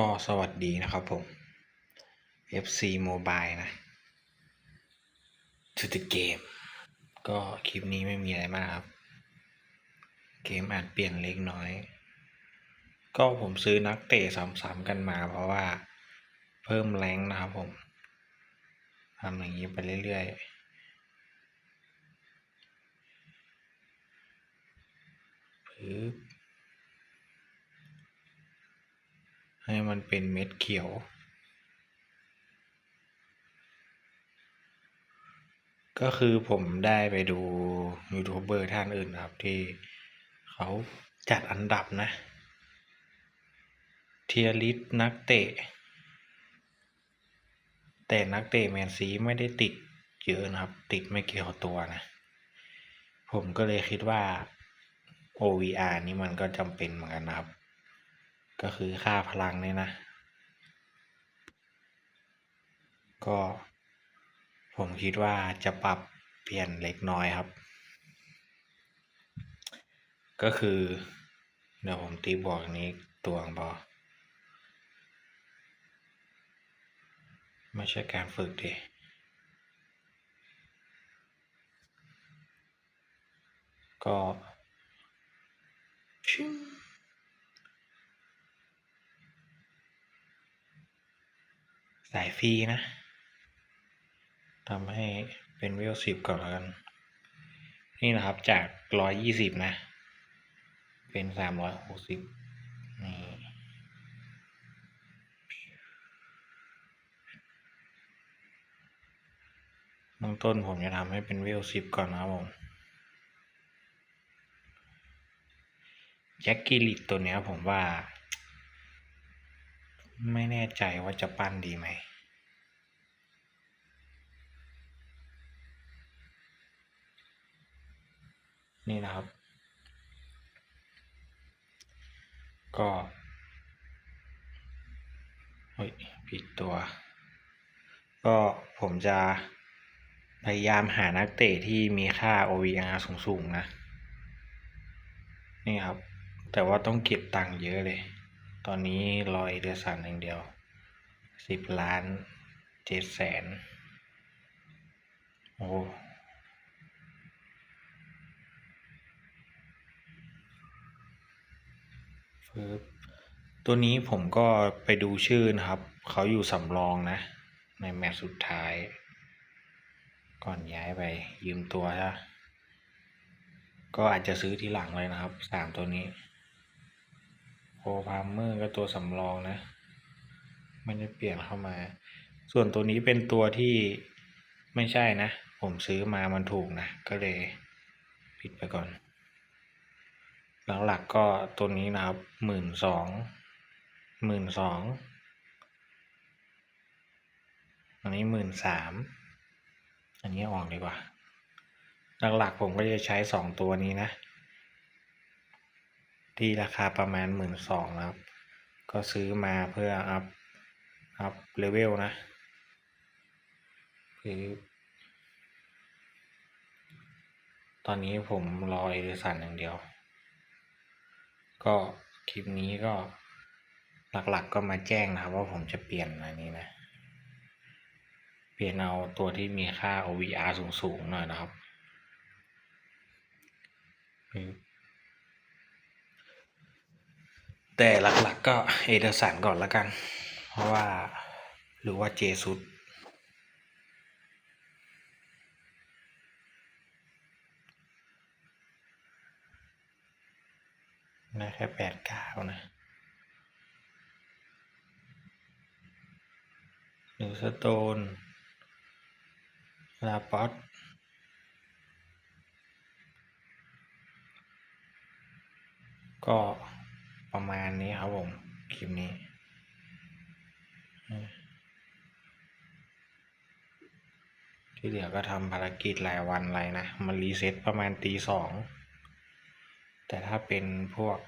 ก็สวัสดีนะครับผม FC Mobile นะ To the game ก็คลิปนี้ไม่มีอะไรมากครับ เกมอาจเปลี่ยนเล็กน้อย ก็ผมซื้อนักเตะซ้ำๆกันมาเพราะว่าเพิ่มแรงนะครับผมทำอย่างนี้ไปเรื่อยๆปึ๊บ ให้มันเป็นเม็ดเขียว ก็คือผมได้ไปดูยูทูบเบอร์ท่านอื่นนะครับที่เขาจัดอันดับนะ เทียริสนักเตะ แต่นักเตะแมนซีไม่ได้ติดเยอะนะครับ ติดไม่เกี่ยวตัวนะ ผมก็เลยคิดว่า OVR นี่มันก็จำเป็นเหมือนกันนะครับ ก็คือค่าพลังเนี่ยนะ ก็ผมคิดว่าจะปรับเปลี่ยนเล็กน้อยครับ ก็คือเดี๋ยวผมตีบอกนี้ตวงบอไม่ใช่การฝึกดิก็ชิง สายฟรีนะทำให้เป็นเวลสิบก่อนแล้วกัน นี่นะครับจากร้อยยี่สิบนะ เป็นสามร้อยหกสิบนี่เบื้องต้นผมจะทำให้เป็นเวลสิบก่อนนะครับผมแจ็คกิลิตตัวเนี้ยผมว่า ไม่แน่ใจว่าจะปั้นดีไหม นี่นะครับ ก็เฮ้ยผิดตัว ก็ผมจะพยายามหานักเตะที่มีค่า OVR สูงๆนะ นี่ครับ แต่ว่าต้องเก็บตังค์เยอะเลย ตอนนี้รอยเดือสันอย่างเดียวสิบล้านเจ็ดแสนโอ้ ปึ๊บ ตัวนี้ผมก็ไปดูชื่อนะครับ เขาอยู่สำรองนะ ในแมตช์สุดท้าย ก่อนย้ายไปยืมตัวใช่ก็อาจจะซื้อทีหลังเลยนะครับสามตัวนี้โคพาเมอร์ก็ตัวสำรองนะไม่ได้เปลี่ยนเข้ามา ส่วนตัวนี้เป็นตัวที่ไม่ใช่นะ ผมซื้อมามันถูกนะ ก็เลยผิดไปก่อน หลักๆก็ตัวนี้นะครับหมื่นสอง หมื่นสองอันนี้หมื่นสามอันนี้ออกดีกว่า หลักๆผมก็จะใช้สองตัวนี้นะ ที่ราคาประมาณหมื่นสองครับ ก็ซื้อมาเพื่ออัพ อัพเลเวลนะคือตอนนี้ผมรอเอเดสันอย่างเดียว ก็คลิปนี้ก็ หลักๆก็มาแจ้งนะครับว่าผมจะเปลี่ยนอะไรนี้นะ เปลี่ยนเอาตัวที่มีค่า OVR สูงๆหน่อยนะครับแต่หลักๆก็เอเดอร์สันก่อนล้วกัน เพราะว่าหรือว่าเจสุดนะแค่แปดเก้านะ หรือสโตน ลาปอตก็ประมาณนี้ครับผม คลิปนี้ ที่เหลือก็ทำภารกิจรายวันอะไรนะ มันรีเซ็ตประมาณตีสอง แต่ถ้าเป็นพวก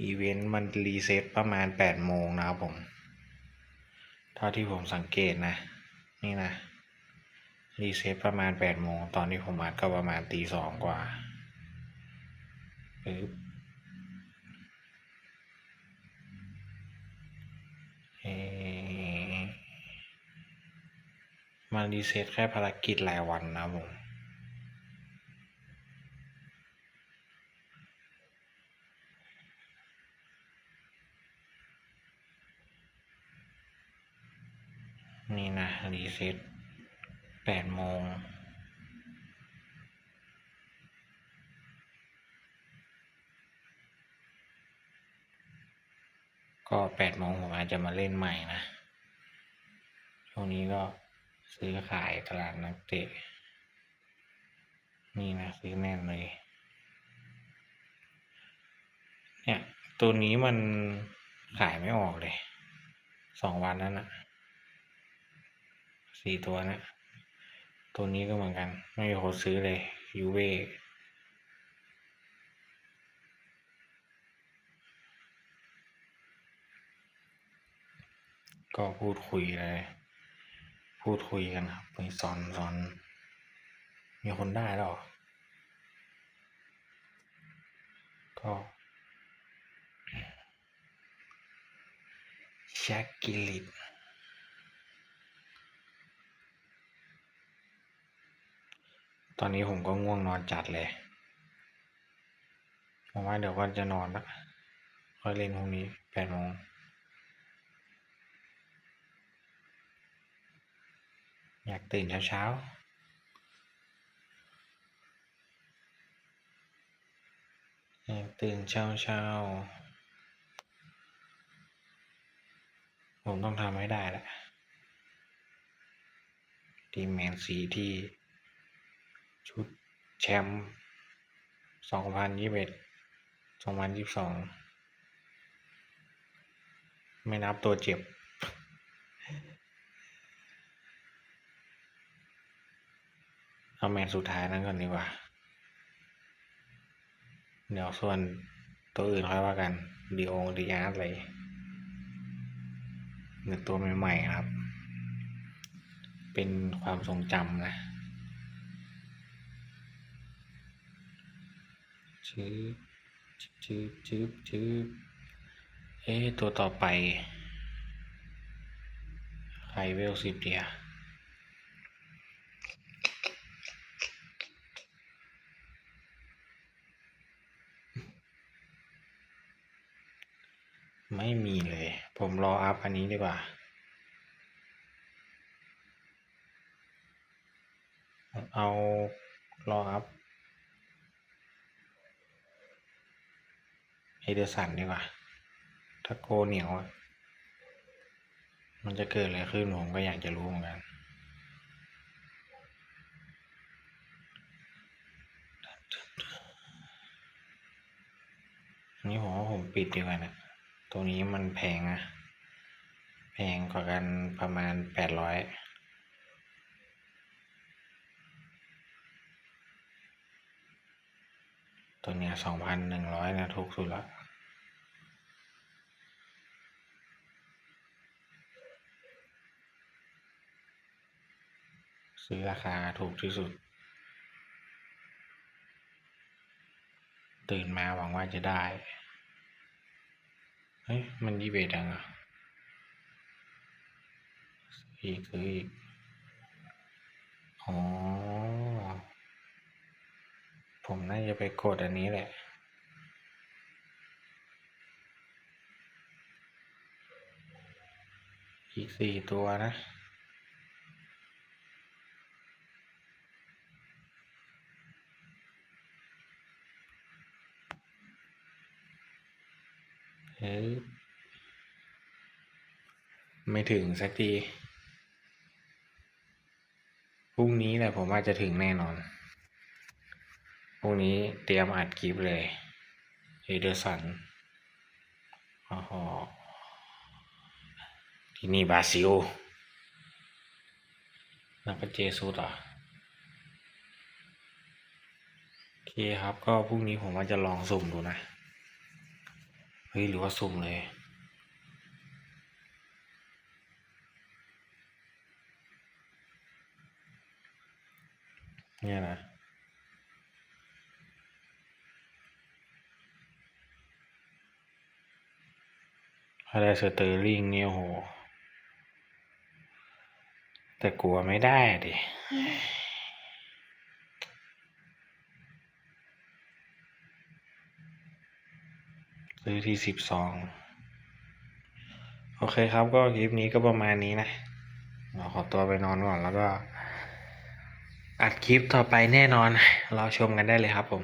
อีเวนต์มันรีเซ็ตประมาณแปดโมงนะครับผม เท่าที่ผมสังเกตนะ นี่นะ รีเซ็ตประมาณแปดโมง ตอนนี้ผมอัดก็ประมาณตีสองกว่าปึ๊บมารีเซ็ตแค่ภารกิจหลายวันนะผม นี่นะ รีเซ็ตแปดโมงก็แปดโมงผมอาจจะมาเล่นใหม่นะ ช่วงนี้ก็ซื้อขายตลาดนักเตะ นี่นะ ซื้อแน่นเลย เนี่ย ตัวนี้มันขายไม่ออกเลย สองวันนั้นอะ สี่ตัวนะ ตัวนี้ก็เหมือนกัน ไม่มีคนซื้อเลยยูเวก็พูดคุยเลย พูดคุยกันครับไปสอนสอน มีคนได้แล้วเหรอก็แช็กกิลิต ตอนนี้ผมก็ง่วงนอนจัดเลยผมว่าเดี๋ยวก็จะนอนละค่อยเล่นพรุ่งนี้แปดโมงอยากตื่นเช้าๆอยากตื่นเช้าเช้าผมต้องทำให้ได้แหละทีมแมนซีที่ ชุดแชมป์สองพันยี่สิบเอ็ดสองพันยี่สิบสองไม่นับตัวเจ็บ เอาแมนสุดท้ายนั้นก่อนดีกว่า เดี๋ยวส่วนตัวอื่นค่อยว่ากันดีโอดีอาร์ตอะไรหรือตัวใหม่ๆครับ เป็นความทรงจำนะ ชืบชืบชืบชืบเอ๊ตัวต่อไป ใครเวลสิบเดียไม่มีเลย ผมรออัพอันนี้ดีกว่า เอารออัพ เอเดอร์สันดีกว่า ถ้าโกเหนียว มันจะเกิดอะไรขึ้นผมก็อยากจะรู้เหมือนกันนนี้ผมว่าผมปิดดีกว่านะ ตัวนี้มันแพงนะ แพงกว่ากันประมาณแปดร้อย ตัวเนี้ยสองพันหนึ่งร้อยนะถูกสุดละซื้อราคาถูกที่สุด ตื่นมาหวังว่าจะได้ เฮ้ย มันยี่เบดังอะอีกซื้ออีก อ๋อ ผมน่าจะไปกดอันนี้แหละ อีกสี่ตัวนะ เฮ้ย ไม่ถึงสักที พรุ่งนี้แหละผมว่าจจะถึงแน่นอน รุ่งนี้เตรียมอัดคลิปเลยเอเดอร์สันอ๋อที่นี่บราซิลแล้วก็เจสุดอะโอเคครับ ก็พรุ่งนี้ผมว่าจะลองสุ่มดูนะ เฮ้ย หรือว่าสุ่มเลยเนี่ยนะ ถ้าได้สเตอร์ลิงเนี่ยโห แต่กลัวไม่ได้ดิซื้อที่สิบสองโอเคครับก็คลิปนี้ก็ประมาณนี้นะเราขอตัวไปนอนก่อนแล้วก็ อัดคลิปต่อไปแน่นอนรอชมกันได้เลยครับผม